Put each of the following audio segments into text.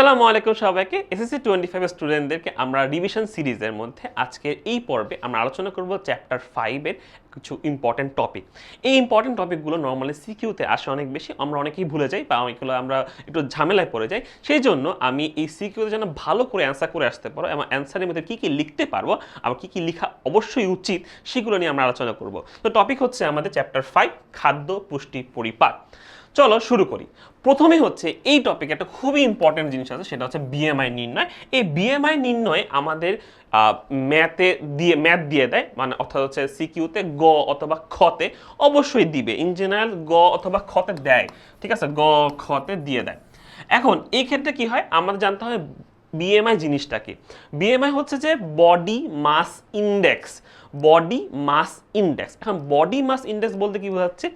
আসসালামু আলাইকুম সবাইকে। এসএসসি টোয়েন্টি ফাইভ স্টুডেন্টদেরকে আমরা রিভিশন সিরিজের মধ্যে আজকের এই পর্বে আমরা আলোচনা করব চ্যাপ্টার ফাইভের কিছু ইম্পর্টেন্ট টপিক এই ইম্পর্টেন্ট টপিকগুলো নর্মালি সিকিউতে আসে অনেক বেশি, আমরা অনেকেই ভুলে যাই বা অনেকগুলো আমরা একটু ঝামেলায় পড়ে যাই। সেই জন্য আমি এই সিকিউতে যেন ভালো করে অ্যান্সার করে আসতে পারো এবং অ্যান্সারের মধ্যে কী কী লিখতে পারব আবার কী কী লেখা অবশ্যই উচিত সেগুলো নিয়ে আমরা আলোচনা করব। তো টপিক হচ্ছে আমাদের চ্যাপ্টার ফাইভ খাদ্য পুষ্টি পরিপাক। চলো শুরু করি। প্রথমে হচ্ছে এই টপিকে একটা খুবই ইম্পর্টেন্ট জিনিস আছে, সেটা হচ্ছে বিএমআই নির্ণয়। এই বিএমআই নির্ণয় আমাদের ম্যাথে দিয়ে ম্যাথ দিয়ে দেয় মানে অর্থাৎ হচ্ছে সিকিউতে গ অথবা খতে অবশ্যই দিবে। ইন জেনারেল গ অথবা খতে দেয়। ঠিক আছে? গ খতে দিয়ে দেয়। এখন, এই ক্ষেত্রে কি হয়? আমাদের জানতে হবে বিএমআই জিনিসটা কি বিএমআই হচ্ছে যে body mass index body mass index এখন বডি মাস ইন্ডেক্স বলতে কি বোঝাচ্ছে?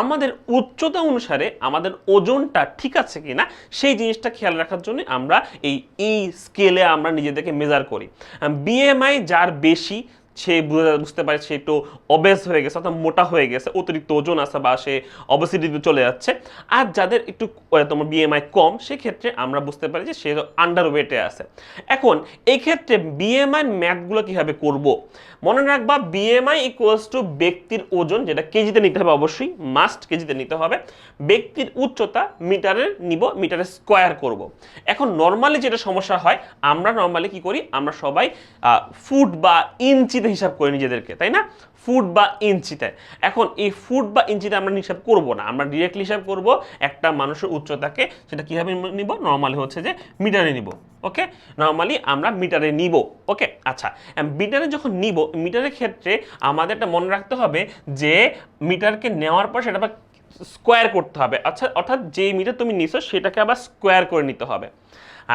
আমাদের উচ্চতা অনুসারে আমাদের ওজনটা ঠিক আছে কিনা, সেই জিনিসটা খেয়াল রাখার জন্য আমরা এই এই স্কেলে আমরা নিজেদেরকে মেজার করি। বিএমআই যার বেশি সে বুঝে- বুঝতে পারে সে একটু অবেস হয়ে গেছে, অর্থাৎ মোটা হয়ে গেছে, অতিরিক্ত ওজন আছে বা সে অবসিটিতে চলে যাচ্ছে। আর যাদের একটু তোমার বিএমআই কম, সেক্ষেত্রে আমরা বুঝতে পারি যে সে আন্ডার ওয়েটে আছে। এখন এই ক্ষেত্রে বিএমআই ম্যাথগুলো কীভাবে করব? মনে রাখবা বিএমআই ইকুয়ালস টু ব্যক্তির ওজন, যেটা কেজিতে নিতে হবে অবশ্যই মাস্ট কেজিতে নিতে হবে, ব্যক্তির উচ্চতা মিটারের নিব, মিটারে স্কোয়ার করব। এখন নর্মালি যেটা সমস্যা হয়, আমরা নর্মালি কি করি, আমরা সবাই ফুট বা ইঞ্চিতে হিসাব করি নিজেদেরকে, তাই না? ফুট বা ইঞ্চিতে। এখন এই ফুট বা ইঞ্চিতে আমরা হিসাব করব না, আমরা ডিরেক্টলি হিসাব করব একটা মানুষের উচ্চতাকে, সেটা কীভাবে নিব নর্মালি হচ্ছে যে মিটারে নিব ওকে নর্মালি আমরা মিটারে নিব ওকে আচ্ছা মিটারে যখন নিব মিটারের ক্ষেত্রে আমাদের একটা মনে রাখতে হবে যে মিটারকে নেওয়ার পর সেটা আবার স্কোয়ার করতে হবে। আচ্ছা অর্থাৎ যে মিটার তুমি নিছো, সেটাকে আবার স্কোয়ার করে নিতে হবে।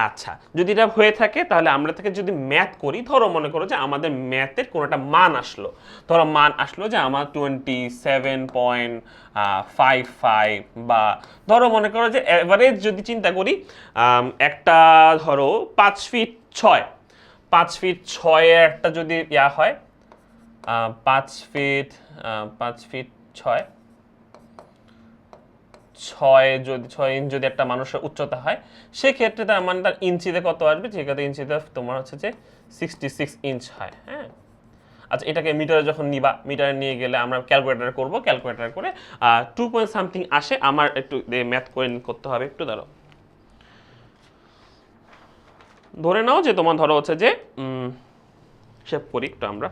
আচ্ছা যদি এটা হয়ে থাকে, তাহলে আমরা থেকে যদি ম্যাথ করি, ধরো মনে করো যে আমাদের ম্যাথের কোনো একটা মান আসলো। ধরো মান আসলো যে আমার twenty seven point five five বা ধরো মনে করো যে অ্যাভারেজ যদি চিন্তা করি একটা ধরো পাঁচ ফিট ছয়, পাঁচ ফিট ছয়ে একটা যদি ইয়া হয় পাঁচ ফিট পাঁচ ফিট ছয় ছয় যদি, ছয় ইঞ্চ যদি একটা মানুষের উচ্চতা হয়, সেক্ষেত্রে তার মানে তার ইঞ্চিতে কত আসবে? সেক্ষেত্রে ইঞ্চিতে তোমার হচ্ছে যে সিক্সটি সিক্স ইঞ্চ হয়? হ্যাঁ আচ্ছা এটাকে মিটারে যখন নিবা, মিটারে নিয়ে গেলে আমরা ক্যালকুলেটার করব ক্যালকুলেটার করে টু পয়েন্ট সামথিং আসে, আমার একটু ম্যাথ করে করতে হবে, একটু ধরো ধরে নাও যে তোমার ধরো হচ্ছে যে হিসাব করি একটু আমরা।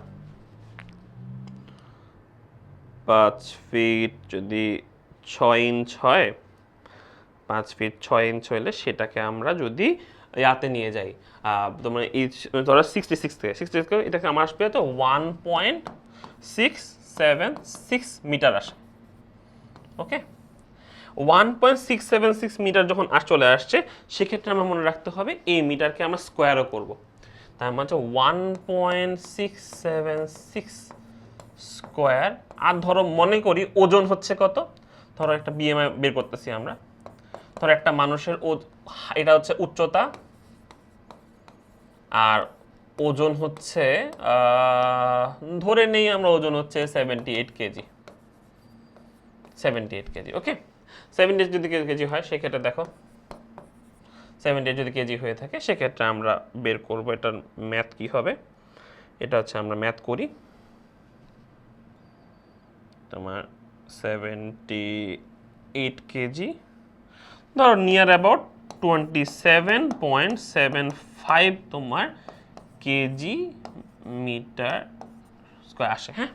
পাঁচ ফিট যদি ছয় ইঞ্চ হয়, পাঁচ ফিট ছয় ইঞ্চ হলে সেটাকে আমরা যদি ইয়াতে নিয়ে যাই তোমার এই ধরো সিক্সটি সিক্স থেকে সিক্সটি সিক্স এটাকে আমার আসবে তো one point six seven six metre আসে okay one point six seven six metre যখন আস, চলে আসছে, সেক্ষেত্রে আমরা মনে রাখতে হবে এই মিটারকে আমরা স্কোয়ারও করব, তার মানে হচ্ছে one point six seven six square আর ধরো মনে করি ওজন হচ্ছে কত? ধরো একটা বিএমআই বের করতেছি আমরা। ধরো একটা মানুষের ও- এটা হচ্ছে উচ্চতা, আর ওজন হচ্ছে ধরে নেই আমরা ওজন হচ্ছে seventy eight KG. Seventy eight KG okay seventy eight যদি কেজি হয়, সেক্ষেত্রে দেখো সেভেন্টি এইট যদি কেজি হয়ে থাকে, সেক্ষেত্রে আমরা বের করব। এটার ম্যাথ কি হবে? এটা হচ্ছে আমরা ম্যাথ করি। তোমার সেভেন্টি এইট কেজি ধরো near about twenty seven point seven five তোমার কেজি মিটার স্কোয়ার আসে হ্যাঁ?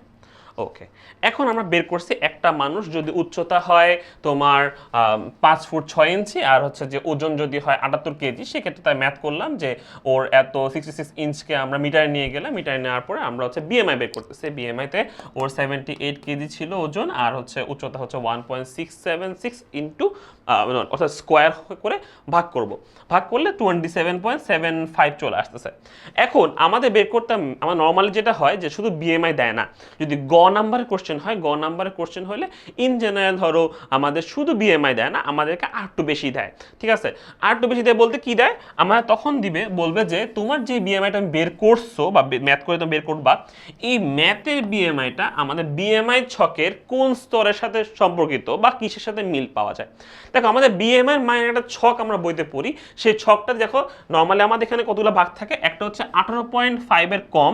ওকে এখন আমরা বের করছি একটা মানুষ যদি উচ্চতা হয় তোমার পাঁচ ফুট ছয় ইঞ্চি আর হচ্ছে যে ওজন যদি হয় আটাত্তর কেজি, সেক্ষেত্রে তাই ম্যাথ করলাম যে ওর এত সিক্সটি সিক্স ইঞ্চকে আমরা মিটারে নিয়ে গেলাম। মিটারে নেওয়ার পরে আমরা হচ্ছে বিএমআই বের করতেছি। বিএমআইতে ওর সেভেন্টি এইট কেজি ছিল ওজন আর হচ্ছে উচ্চতা হচ্ছে one point six seven six into অর্থাৎ স্কোয়ার করে ভাগ করব। ভাগ করলে twenty seven point seven five চলে আসতেছে। এখন আমাদের বের করতাম, আমার নর্মালি যেটা হয় যে শুধু বিএমআই দেয় না। যদি গ নাম্বারের কোশ্চেন হয়, গ নাম্বারের কোশ্চেন হলে ইন জেনারেল ধরো আমাদের শুধু বিএমআই দেয় না, আমাদেরকে আর একটু বেশি দেয়, ঠিক আছে? আর একটু বেশি দেয় বলতে কি দেয়? আমরা তখন দিবে, বলবে যে তোমার যে বিএমআইটা তুমি বের করছ বা ম্যাথ করে তুমি বের করবা, এই ম্যাথের বিএমআইটা আমাদের বিএমআই ছকের কোন স্তরের সাথে সম্পর্কিত বা কিসের সাথে মিল পাওয়া যায়? দেখো, আমাদের বিএমআই মানে একটা ছক আমরা বইতে পড়ি, সেই ছকটা দেখো নর্মালি আমাদের এখানে কতগুলো ভাগ থাকে? একটা হচ্ছে আঠারো পয়েন্ট ফাইভের কম,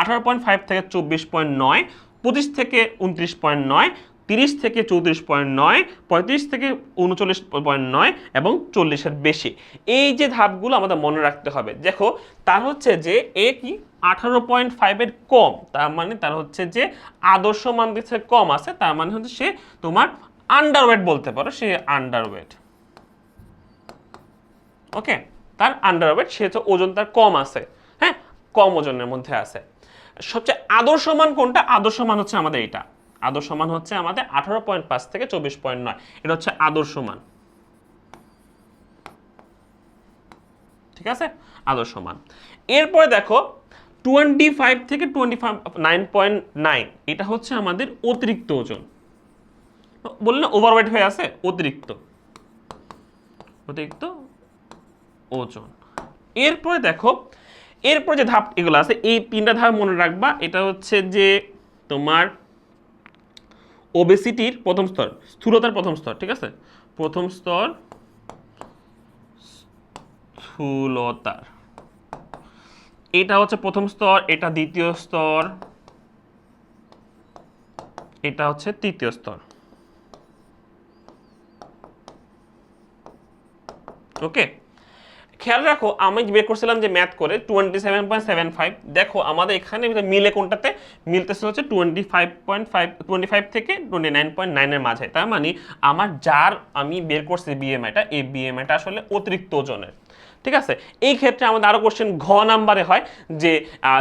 আঠারো পয়েন্ট ফাইভ থেকে চব্বিশ পয়েন্ট নয় পঁচিশ থেকে উনত্রিশ পয়েন্ট নয়, তিরিশ থেকে চৌত্রিশ পয়েন্ট নয়, পঁয়ত্রিশ থেকে উনচল্লিশ পয়েন্ট নয় এবং চল্লিশের বেশি। এই যে ধাপগুলো আমাদের মনে রাখতে হবে, দেখো, তার হচ্ছে যে এ কি? আঠারো পয়েন্ট ফাইভের কম, তার মানে তার হচ্ছে যে আদর্শ মান দিচ্ছে কম আছে, তার মানে হচ্ছে সে তোমার আন্ডারওয়েট বলতে পারো, সে আন্ডারওয়েট ওকে তার আন্ডারওয়েট সে হচ্ছে ওজন তার কম আছে হ্যাঁ? কম ওজনের মধ্যে আছে। সবচেয়ে আদর্শ মান কোনটা? আদর্শ মান হচ্ছে আমাদের এটা আদর্শ মান হচ্ছে আমাদের আঠারো পয়েন্ট পাঁচ থেকে চব্বিশ পয়েন্ট নয়। এটা হচ্ছে আদর্শ মান ঠিক আছে? আদর্শ মান এরপরে দেখো টোয়েন্টি ফাইভ থেকে twenty five nine point nine এটা হচ্ছে আমাদের অতিরিক্ত ওজন। বললেন ওভারওয়েট হয়ে আছে? অতিরিক্ত। অতিরিক্ত ওজন। এরপরে দেখো এরপর যে ধাপ এগুলো আছে, এই তিনটা ধাপ মনে রাখবা, এটা হচ্ছে যে তোমার ওবেসিটির প্রথম স্তর, স্থূলতার প্রথম স্তর, ঠিক আছে? প্রথম স্তর স্থূলতার এটা হচ্ছে প্রথম স্তর, এটা দ্বিতীয় স্তর, এটা হচ্ছে তৃতীয় স্তর। ওকে? খেয়াল রাখো, আমি বের করছিলাম যে ম্যাথ করে twenty seven point seven five দেখো আমাদের এখানে মিলে কোনটাতে? মিলতেছে হচ্ছে twenty five point five twenty five থেকে টোয়েন্টি নাইন পয়েন্ট নাইনের মাঝে। তার মানে আমার যার আমি বের করছি বিএমআইটা এই বিএমআইটা আসলে অতিরিক্ত ওজনের। ঠিক আছে? এই ক্ষেত্রে আমাদের আরও কোশ্চেন ঘ নাম্বারে হয় যে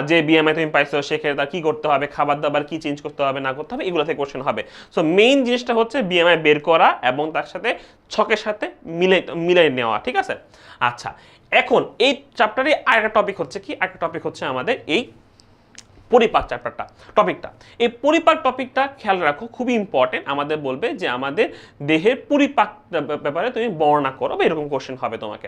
যে বিএমআই তুমি পাইছো, সেক্ষেত্রে তার কী করতে হবে খাবার দাবার কি চেঞ্জ করতে হবে, না করতে হবে, এগুলো থেকে কোশ্চেন হবে। সো মেইন জিনিসটা হচ্ছে বিএমআই বের করা এবং তার সাথে ছকের সাথে মিলে, মিলাই নেওয়া, ঠিক আছে? আচ্ছা এখন এই চ্যাপ্টারে আরেকটা টপিক হচ্ছে কি? আরেকটা টপিক হচ্ছে আমাদের এই পরিপাক চ্যাপ্টারটা টপিকটা এই পরিপাক টপিকটা খেয়াল রাখো, খুবই ইম্পর্টেন্ট আমাদের বলবে যে আমাদের দেহের পরিপাক ব্যাপারে তুমি বর্ণনা করো বা এরকম কোশ্চেন হবে তোমাকে।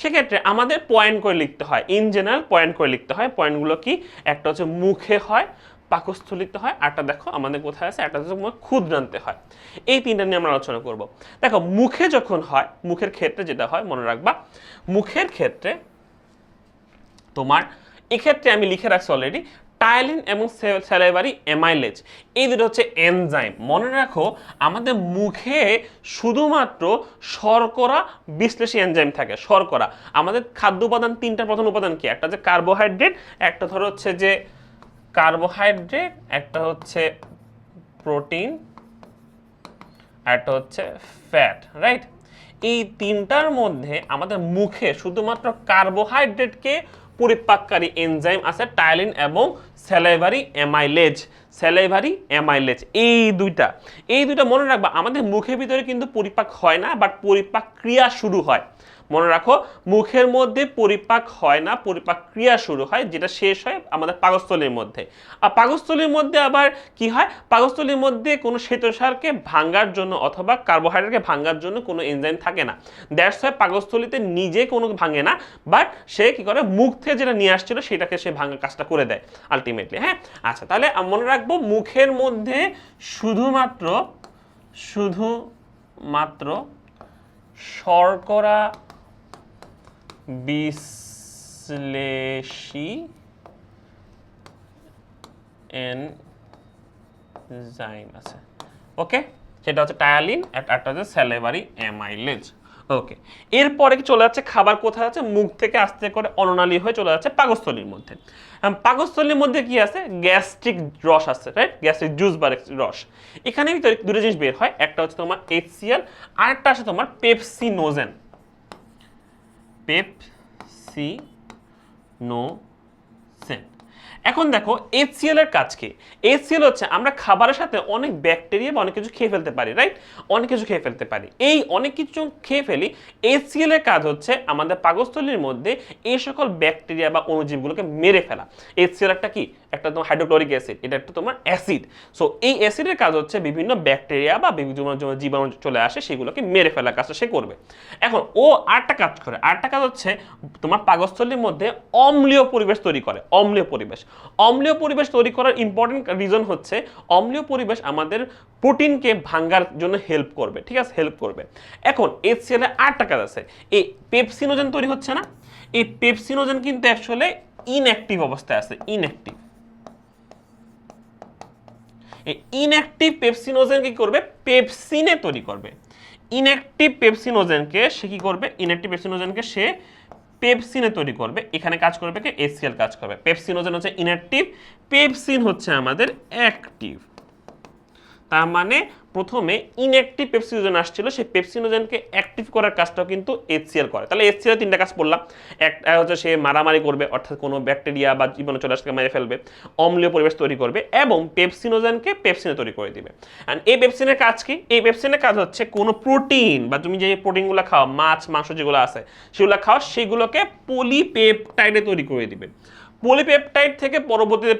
সেক্ষেত্রে আমাদের পয়েন্ট করে লিখতে হয়। ইন জেনারেল পয়েন্ট করে লিখতে হয়। পয়েন্টগুলো কি? একটা হচ্ছে মুখে হয়, পাকস্থলিতে হয়, আরটা দেখো আমাদের কোথায় আছে একটা হচ্ছে ক্ষুদ্রান্তে হয়। এই তিনটা নিয়ে আমরা আলোচনা করব। দেখো, মুখে যখন হয়, মুখের ক্ষেত্রে যেটা হয়, মনে রাখবা, মুখের ক্ষেত্রে তোমার, এক্ষেত্রে আমি লিখে রাখছি অলরেডি টাইলিন এবং স্যালাইভারি এমাইলেজ এই দুটো হচ্ছে এনজাইম। মনে রাখো, আমাদের মুখে শুধুমাত্র শর্করা বিশ্লেষী এনজাইম থাকে, শর্করা। আমাদের খাদ্য উপাদান তিনটা প্রধান উপাদান কি? একটা হচ্ছে কার্বোহাইড্রেট একটা ধরো হচ্ছে যে কার্বোহাইড্রেট একটা হচ্ছে প্রোটিন একটা হচ্ছে ফ্যাট রাইট এই তিনটার মধ্যে আমাদের মুখে শুধুমাত্র কার্বোহাইড্রেটকে পরিপাককারী এনজাইম আছে টাইলিন এবং স্যালাইভারি অ্যামাইলেজ স্যালাইভারি, অ্যামাইলেজ, এই দুইটা। এই দুইটা মনে রাখবা, আমাদের মুখের ভিতরে কিন্তু পরিপাক হয় না বাট পরিপাক ক্রিয়া শুরু হয়। মনে রাখো, মুখের মধ্যে পরিপাক হয় না, পরিপাক ক্রিয়া শুরু হয়, যেটা শেষ হয় আমাদের পাকস্থলীর মধ্যে। আর পাকস্থলীর মধ্যে আবার কি হয়? পাকস্থলীর মধ্যে কোনো শ্বেতসারকে ভাঙ্গার জন্য অথবা কার্বোহাইড্রেটকে ভাঙার জন্য কোনো এনজাইম থাকে না। দ্যাটস হয় পাকস্থলীতে নিজে কোনো ভাঙে না বাট সে কি করে? মুখ থেকে যেটা নিয়ে আসছিল, সেটাকে সে ভাঙার কাজটা করে দেয় আলটিমেটলি হ্যাঁ? আচ্ছা তাহলে মনে রাখব মুখের মধ্যে শুধুমাত্র শুধুমাত্র শর্করা বিশ্লেষী এন এনজাইম আছে। ওকে সেটা হচ্ছে টায়ালিন একটা হচ্ছে স্যালেভারি অ্যামাইলেজ। ওকে এরপরে কি চলে যাচ্ছে? খাবার কোথায় আছে? মুখ থেকে আস্তে করে অননালী হয়ে চলে যাচ্ছে পাকস্থলীর মধ্যে। পাকস্থলীর মধ্যে কি আছে? গ্যাস্ট্রিক রস আছে রাইট গ্যাস্ট্রিক জুস বা রস। এখানে ভিতরে দুটো জিনিস বের হয়। একটা হচ্ছে তোমার এইচসিএল আর একটা আছে তোমার পেপসিনোজেন পেপসি নো সেন এখন দেখো এইচসিএল এর কাজ কি? এইচসিএল হচ্ছে আমরা খাবারের সাথে অনেক ব্যাকটেরিয়া বা অনেক কিছু খেয়ে ফেলতে পারি রাইট অনেক কিছু খেয়ে ফেলতে পারি। এই অনেক কিছু খেয়ে ফেলি এইচসিএল এর কাজ হচ্ছে আমাদের পাকস্থলীর মধ্যে এই সকল ব্যাকটেরিয়া বা অণুজীবগুলোকে মেরে ফেলা। এইচসিএল একটা কি? একটা তোমার হাইড্রোক্লোরিক অ্যাসিড এটা একটা তোমার অ্যাসিড সো এই অ্যাসিডের কাজ হচ্ছে বিভিন্ন ব্যাকটেরিয়া বা বিভিন্ন জীবাণু চলে আসে, সেগুলোকে মেরে ফেলার কাজটা সে করবে। এখন, ও আরেকটা কাজ করে, আরেকটা কাজ হচ্ছে তোমার পাকস্থলীর মধ্যে অম্লীয় পরিবেশ তৈরি করে, অম্লীয় পরিবেশ। অম্লীয় পরিবেশ তৈরি করার ইম্পর্টেন্ট রিজন হচ্ছে অম্লীয় পরিবেশ আমাদের প্রোটিনকে ভাঙ্গার জন্য হেল্প করবে, ঠিক আছে? হেল্প করবে। এখন এর আরেকটা কাজ আছে, এই পেপসিনোজেন তৈরি হচ্ছে না? এই পেপসিনোজেন কিন্তু অ্যাকচুয়ালি ইনঅ্যাক্টিভ অবস্থায় আছে ইনঅ্যাক্টিভ ইনঅ্যাক্টিভ পেপসিনোজেন কী করবে? পেপসিনে তৈরি করবে। ইনঅ্যাক্টিভ পেপসিনোজেনকে সে কী করবে? ইনঅ্যাক্টিভ পেপসিনোজেনকে সে পেপসিনে তৈরি করবে। এখানে কাজ করবে কি? এসিএল কাজ করবে। পেপসিনোজেন হচ্ছে ইনঅ্যাক্টিভ পেপসিন হচ্ছে আমাদের অ্যাক্টিভ তার মানে প্রথমে ইনঅ্যাক্টিভ পেপসিনোজেন আসছিল, সেই পেপসিনোজেনকে অ্যাক্টিভ করার কাজটাও কিন্তু এইচসিএল করে। তাহলে এইচসিএল তিনটা কাজ পড়লাম একটা হচ্ছে সে মারামারি করবে, অর্থাৎ কোনো ব্যাকটেরিয়া বা জীবাণু চলে আসতে মেরে ফেলবে, অম্লীয় পরিবেশ তৈরি করবে এবং পেপসিনোজেনকে পেপসিনে তৈরি করে দিবে। অ্যান্ড এই পেপসিনের কাজ কি? এই পেপসিনের কাজ হচ্ছে কোনো প্রোটিন বা তুমি যে প্রোটিনগুলো খাও, মাছ, মাংস যেগুলো আছে, সেগুলো খাও সেগুলোকে পলিপেপটাইডে তৈরি করে দিবে। পলিপেপটাইড থেকে পরবর্তীতে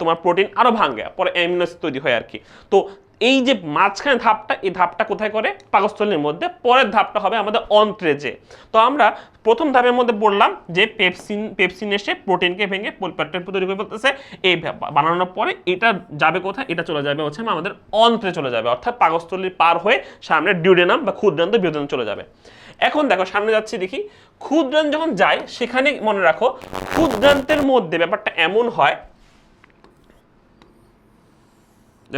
তোমার প্রোটিন আরও ভাঙে পরে অ্যামিনো অ্যাসিড তৈরি হয় আর কি। তো এই যে মাঝখানে ধাপটা, এই ধাপটা কোথায় করে? পাকস্থলীর মধ্যে। পরের ধাপটা হবে আমাদের অন্ত্রে যে তো আমরা প্রথম ধাপের মধ্যে বললাম যে পেপসিন পেপসিন এসে প্রোটিনকে ভেঙে পলিপেপটাইড তৈরি করে ফেলতেছে। এই বানানোর পরে এটা যাবে কোথায়? এটা চলে যাবে হচ্ছে আমাদের অন্ত্রে চলে যাবে। অর্থাৎ পাকস্থলীর পার হয়ে সামনে ডিউডেনাম বা ক্ষুদ্রান্ত বিয়োজন চলে যাবে। এখন দেখো, সামনে যাচ্ছি দেখি। ক্ষুদ্রান্ত যখন যায়, সেখানে মনে রাখো, ক্ষুদ্রান্তের মধ্যে ব্যাপারটা এমন হয়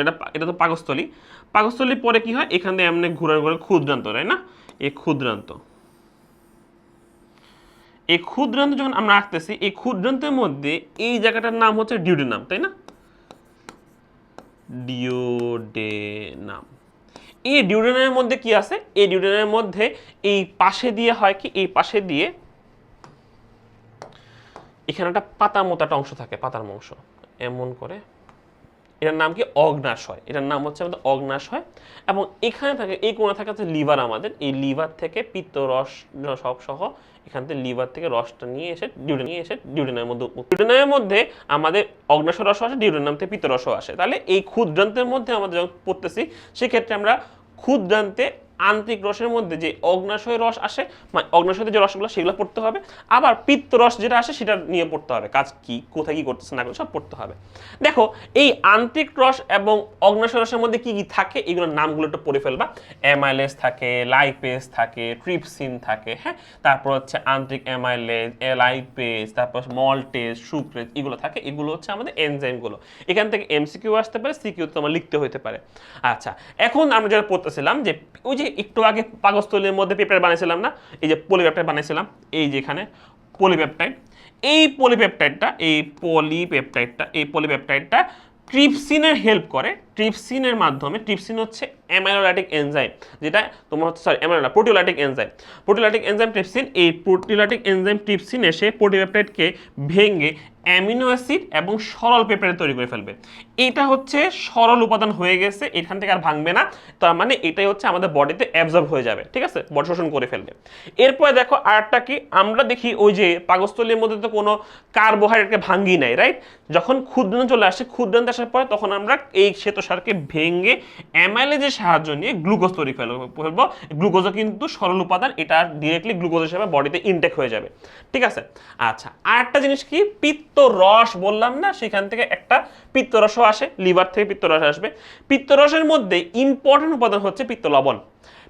এটা এটা তো পাকস্থলী। পাকস্থলীর পরে কি হয়? এখান এমনি ঘুরে ঘুরে ক্ষুদ্রান্ত, তাই না? এই ক্ষুদ্রান্ত। এই ক্ষুদ্রান্ত যখন আমরা আঁকতেছি, এই ক্ষুদ্রান্তের মধ্যে এই জায়গাটার নাম হচ্ছে ডিউডেনাম তাই না? ডিওডেনাম। এই ডিউডেনামের মধ্যে কি আছে? এই ডিউডেনামের মধ্যে এই পাশে দিয়ে হয় কি? এই পাশে দিয়ে এখানে একটা পাতা মতো একটা অংশ থাকে, পাতার অংশ। এমন করে এটার নাম কি? অগ্নাশয়। এটার নাম হচ্ছে আমাদের অগ্নাশয়। এবং এখানে থাকে, এই কোণে থাকে হচ্ছে লিভার আমাদের। এই লিভার থেকে পিত্ত রস সব সহ এখান থেকে লিভার থেকে রসটা নিয়ে এসে ডিউটি নিয়ে এসে ডিউডেনের মধ্যে ডিউডেনের মধ্যে আমাদের অগ্নাশয় রস আসে ডিউডেনাম থেকে পিত্ত রসও আসে। তাহলে এই ক্ষুদ্রান্তের মধ্যে আমাদের যখন পড়তেছি, সেক্ষেত্রে আমরা ক্ষুদ্রান্তে আন্তরিক রসের মধ্যে যে অগ্নাশয় রস আসে মানে অগ্নাশয়তে যে রসগুলো, সেগুলো পড়তে হবে। আবার পিত্ত রস যেটা আসে, সেটা নিয়ে পড়তে হবে। কাজ কি, কোথায় কি করতেছে, না সব পড়তে হবে। দেখো, এই আন্তরিক রস এবং অগ্নাশয় রসের মধ্যে কি কি থাকে, এগুলোর নামগুলো একটু পড়ে ফেলবা। অ্যামাইলেজ থাকে, লাইপেজ থাকে, ট্রিপসিন থাকে হ্যাঁ? তারপর হচ্ছে আন্তরিক অ্যামাইলেজ লাইপেজ, তারপর মল্টেজ, সুক্রেজ, এগুলো থাকে। এগুলো হচ্ছে আমাদের এনজাইমগুলো। এখান থেকে এমসিকিউ আসতে পারে, সিকিউ তোমার লিখতে হতে পারে। আচ্ছা এখন আমরা যেটা পড়তেছিলাম যে, ওই যে একটু আগে পাকস্থলীর মধ্যে পেপার বানিয়েছিলাম না? এই যে পলিপেপটাইড বানিয়েছিলাম, এই যে এখানে পলিপেপটাইড এই পলিপেপটাইডটা এই পলিপেপটাইডটা এই পলিপেপটাইডটা ট্রিপসিনের হেল্প করে। ট্রিপসিনের মাধ্যমে ট্রিপসিন হচ্ছে অ্যামাইলোলাইটিক এনজাইম যেটা তোমার হচ্ছে sorry অ্যামাইলোলা proteolytic enzyme proteolytic enzyme trypsin এই প্রোটিওলাইটিক এনজাইম ট্রিপসিন এসে পলিপেপটাইডকে ভেঙে অ্যামিনো অ্যাসিড এবং সরল পেপারে তৈরি করে ফেলবে। এটা হচ্ছে সরল উপাদান হয়ে গেছে, এখান থেকে আর ভাঙবে না। তার মানে এটাই হচ্ছে আমাদের বডিতে অ্যাবজর্ব হয়ে যাবে, ঠিক আছে? বডি শোষণ করে ফেলবে। এরপরে দেখো আরেকটা কি? আমরা দেখি ওই যে পাকস্থলীর মধ্যে তো কোনো কার্বোহাইড্রেটকে ভাঙ্গি নাই রাইট যখন ক্ষুদ্রান্ত চলে আসে ক্ষুদ্রান্ত আসার পরে তখন আমরা এই শ্বেতসারকে ভেঙে অ্যামাইলেজের সাহায্য নিয়ে গ্লুকোজ তৈরি ফেলব। গ্লুকোজও কিন্তু সরল উপাদান, এটা ডিরেক্টলি গ্লুকোজ হিসেবে বডিতে ইনটেক হয়ে যাবে, ঠিক আছে? আচ্ছা আর একটা জিনিস কি? পিত্ত রস বললাম না, সেখান থেকে একটা পিত্তরসও আসে, লিভার থেকে পিত্তরস আসবে। পিত্তরসের মধ্যে ইম্পর্টেন্ট উপাদান হচ্ছে পিত্ত লবণ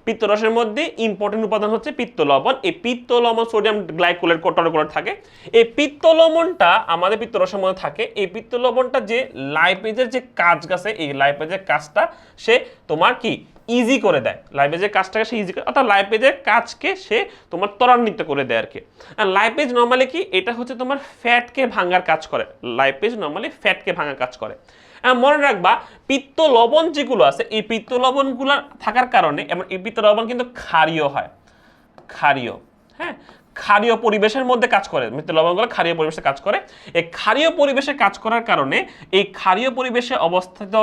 পিত্তরসের মধ্যে ইম্পর্টেন্ট উপাদান হচ্ছে পিত্ত লবণ এই পিত্ত লবণ সোডিয়াম গ্লাইকোলেট টরকোলেট থাকে। এই পিত্ত লবণটা আমাদের পিত্তরসের মধ্যে থাকে। এই পিত্ত লবণটা যে লাইপেজের যে কাজ গেছে এই লাইপেজের কাজটা সে তোমার কি ইজি করে দেয়। লাইভ পেজের কাজটাকে সে ইজি করে অর্থাৎ লাইভ পেজের কাজকে সে তোমার ত্বরান্বিত করে দেয় আর কি আর লাইপেজ নর্মালি কি? এটা হচ্ছে তোমার ফ্যাটকে ভাঙার কাজ করে। লাইভ পেজ নর্মালি ফ্যাটকে ভাঙার কাজ করে। মনে রাখবা, পিত্ত লবণ যেগুলো আছে, এই পিত্ত লবণগুলো থাকার কারণে, এবং এই পিত্ত লবণ কিন্তু ক্ষারীয় হয়। ক্ষারীয় হ্যাঁ? ক্ষারীয় পরিবেশের মধ্যে কাজ করে মৃত্যু লবণগুলো ক্ষারীয় পরিবেশে কাজ করে। এই ক্ষারীয় পরিবেশে কাজ করার কারণে, এই ক্ষারীয় পরিবেশে অবস্থিত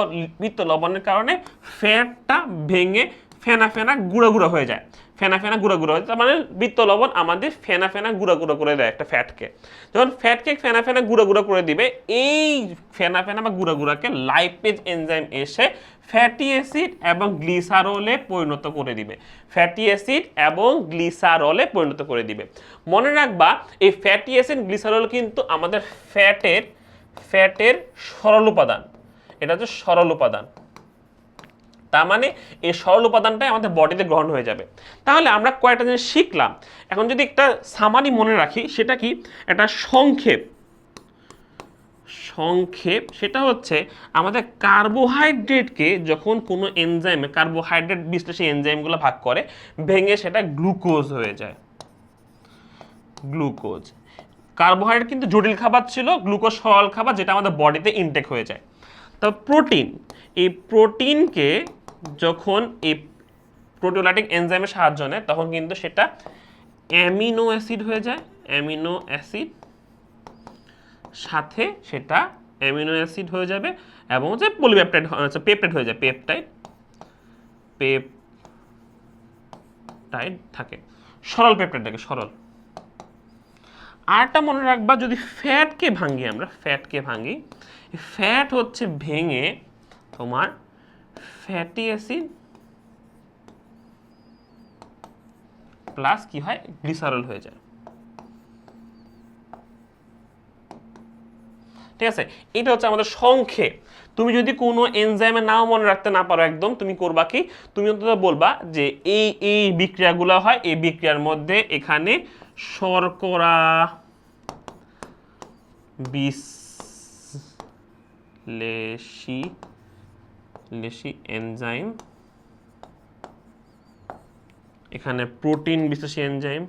মৃত্যু লবণের কারণে ফ্যাটটা ভেঙে ফেনা ফেনা গুঁড়ো গুঁড়ো হয়ে যায়। ফেনা ফেনা গুঁড়া গুঁড়ো। হয় তার মানে বৃত্ত লবণ আমাদের ফেনা ফেনা গুঁড়া গুঁড়ো করে দেয় একটা ফ্যাটকে। যখন ফ্যাটকে ফেনা ফেনা গুঁড়া গুঁড়ো করে দিবে, এই ফেনা ফেনা বা গুঁড়া গুঁড়াকে লাইপেজ এনজাইম এসে ফ্যাটি অ্যাসিড এবং গ্লিসারলে পরিণত করে দিবে। ফ্যাটি অ্যাসিড এবং গ্লিসারলে পরিণত করে দিবে। মনে রাখবা, এই ফ্যাটি অ্যাসিড গ্লিসারল কিন্তু আমাদের ফ্যাটের ফ্যাটের সরল উপাদান। এটা হচ্ছে সরল উপাদান। তার মানে এই সরল উপাদানটাই আমাদের বডিতে গ্রহণ হয়ে যাবে। তাহলে আমরা কয়েকটা জিনিস শিখলাম। এখন যদি একটা সামারি মনে রাখি, সেটা কি? একটা সংক্ষেপ। সংক্ষেপ সেটা হচ্ছে আমাদের কার্বোহাইড্রেটকে যখন কোনো এনজাইমে কার্বোহাইড্রেট বিশ্লেষী এনজাইমগুলো ভাগ করে, ভেঙে সেটা গ্লুকোজ হয়ে যায়। গ্লুকোজ। কার্বোহাইড্রেট কিন্তু জটিল খাবার ছিল, গ্লুকোজ সরল খাবার, যেটা আমাদের বডিতে ইনটেক হয়ে যায়। তো প্রোটিন এই প্রোটিনকে যখন এই প্রোটিওলাইটিক এনজাইমের সাহায্য নেয়, তখন কিন্তু সেটা অ্যামিনো অ্যাসিড হয়ে যায়। অ্যামিনো অ্যাসিড সাথে সেটা অ্যামিনো অ্যাসিড হয়ে যাবে এবং হচ্ছে পলিপেপটাইড আচ্ছা পেপটাইড হয়ে যায়। পেপটাইড পেপটাইড থাকে। সরল পেপটাইড থাকে সরল। আরটা মনে রাখবা, যদি ফ্যাটকে ভাঙি আমরা ফ্যাটকে ভাঙি ফ্যাট হচ্ছে ভেঙে তোমার ফ্যাটি অ্যাসিড প্লাস কি হয়? গ্লিসারল হয়ে যায়। ঠিক আছে? এটা হচ্ছে আমাদের সংক্ষেপ। তুমি যদি কোনো এনজাইমের নাম মনে রাখতে না পারো একদম, তুমি করবা কি? তুমি অন্তত বলবা যে এই এই বিক্রিয়াগুলো হয়, এই বিক্রিয়ার মধ্যে এখানে শর্করা বিশ্লেষী লেশি এনজাইম। এখানে প্রোটিন বিশ্লেষী এনজাইম।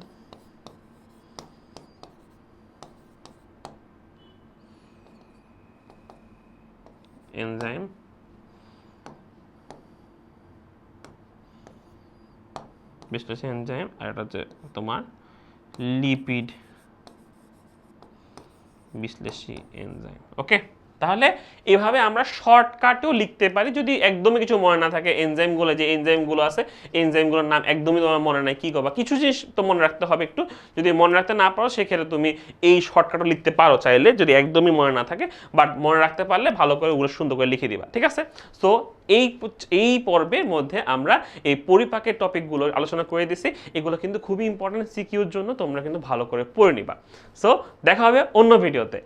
এনজাইম। বিশ্লেষী এনজাইম, আর এটা হচ্ছে তোমার লিপিড বিশ্লেষী এনজাইম। ওকে তাহলে এভাবে আমরা শর্টকাটেও লিখতে পারি। যদি একদমই কিছু মনে না থাকে এনজাইমগুলো যে এনজাইমগুলো আছে এনজাইমগুলোর নাম একদমই তোমার মনে নাই, কী করবা? কিছু জিনিস তো মনে রাখতে হবে একটু। যদি মনে রাখতে না পারো, সেক্ষেত্রে তুমি এই শর্টকাটও লিখতে পারো চাইলে, যদি একদমই মনে না থাকে বাট মনে রাখতে পারলে ভালো করে ওগুলো সুন্দর করে লিখে দিবা, ঠিক আছে? সো এই এই পর্বের মধ্যে আমরা এই পরিপাকের টপিকগুলো আলোচনা করে দিছি এগুলো কিন্তু খুবই ইম্পর্টেন্ট সিকিউর জন্য তোমরা কিন্তু ভালো করে পড়ে নিবা। সো দেখা হবে অন্য ভিডিওতে